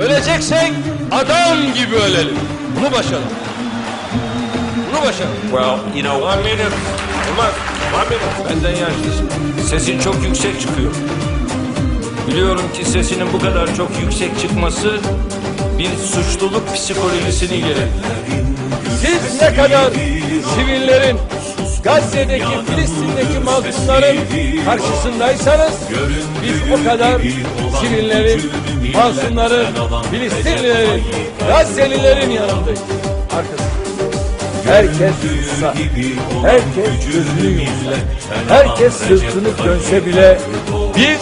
Öleceksek adam gibi ölelim. Bunu başaralım. Bunu başaralım. Well, you know, One minute. Olmaz. One minute. benden yaşlısın. Sesin çok yüksek çıkıyor. Biliyorum ki sesinin bu kadar çok yüksek çıkması bir suçluluk psikolojisini gerektirir. Siz ne kadar sivillerin Gazze'deki, Filistin'deki mazlumların karşısındaysanız biz o kadar sivillerin, mazlumların, Filistinlilerin, Gazze'lilerin yanındayız. Arkasında. Herkes sussa, herkes gözünü yumsa, herkes sırtını dönse bile biz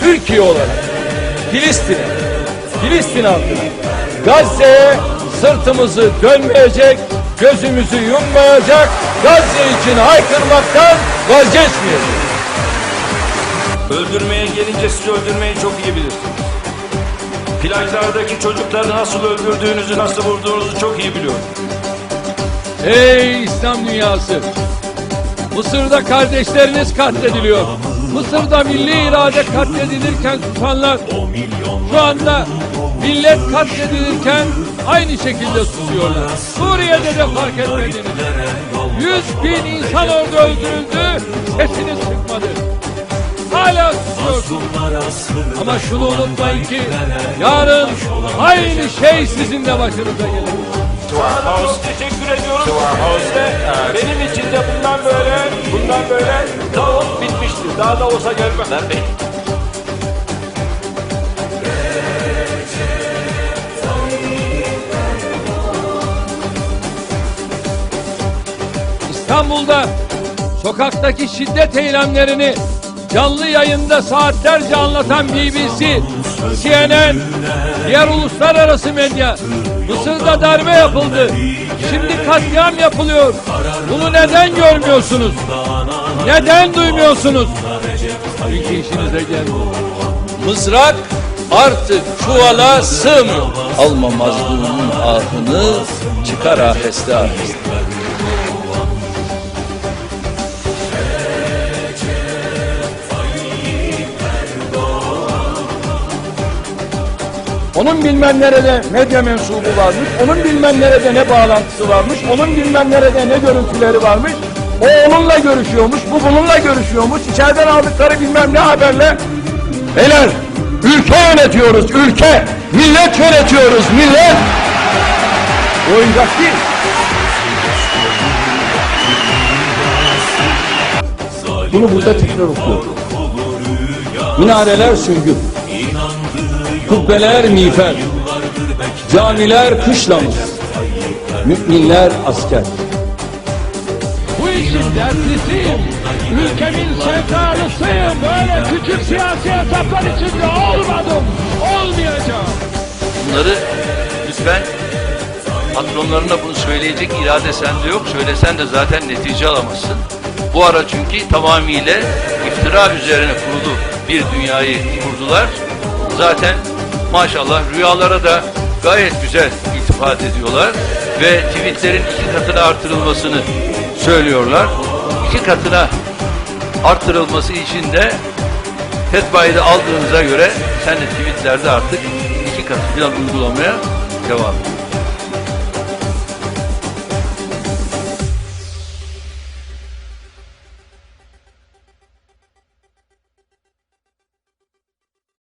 Türkiye olarak Filistin'e, Filistin halkına, Gazze'ye sırtımızı dönmeyecek, gözümüzü yummayacak, Gazze için haykırmaktan vazgeçmeyeceğiz. Öldürmeye gelince siz öldürmeyi çok iyi bilirsiniz. Plajlardaki çocukları nasıl öldürdüğünüzü, nasıl vurduğunuzu çok iyi biliyorum. Ey İslam dünyası! Mısır'da kardeşleriniz katlediliyor. Mısır'da milli irade katledilirken susanlar şu anda millet katledilirken aynı şekilde susuyorlar. Suriye'de de fark etmediniz. Yüz bin insan orada öldürüldü, sesiniz çıkmadı. Hala susuyorsunuz. Ama şunu unutmayın ki yarın aynı şey sizin de başınıza gelir. Çok teşekkür ediyoruz. Size benim için de bundan böyle, bundan böyle daha bitmiştir. Daha da olsa gelmem. İstanbul'da sokaktaki şiddet eylemlerini canlı yayında saatlerce anlatan BBC, CNN, diğer uluslararası medya Mısır'da darbe yapıldı. Şimdi katliam yapılıyor. Bunu neden görmüyorsunuz? Neden duymuyorsunuz? Çünkü işinize gelmiyor. Mızrak artık çuvala sığmıyor. Alma mazlumun ahını çıkar aheste aheste. Onun bilmem nerede medya mensubu varmış, onun bilmem nerede ne bağlantısı varmış, onun bilmem nerede ne görüntüleri varmış. O onunla görüşüyormuş, bu bununla görüşüyormuş. İçeriden aldıkları bilmem ne haberle. Beyler, ülke yönetiyoruz, ülke. Millet yönetiyoruz, millet. Oyuncak değil. Bunu burada tekrar okuyorum. Minareler sürgün. Kubbeler miğfer, camiler kışlamız, müminler asker. Bu işin dertlisiyim. Ülkemin sevdalısıyım. Böyle küçük siyasi hesaplar içinde olmadım. Olmayacağım. Bunları lütfen patronlarına bunu söyleyecek irade sende yok. Söylesen de zaten netice alamazsın. Bu ara çünkü tamamıyla iftira üzerine kurulu bir dünyayı kurdular. Zaten maşallah rüyalara da gayet güzel iltifat ediyorlar ve tweetlerin iki katına artırılmasını söylüyorlar. İki katına artırılması için de Fetba'yı aldığınıza göre sen de tweetlerde artık iki katı falan uygulamaya devam et.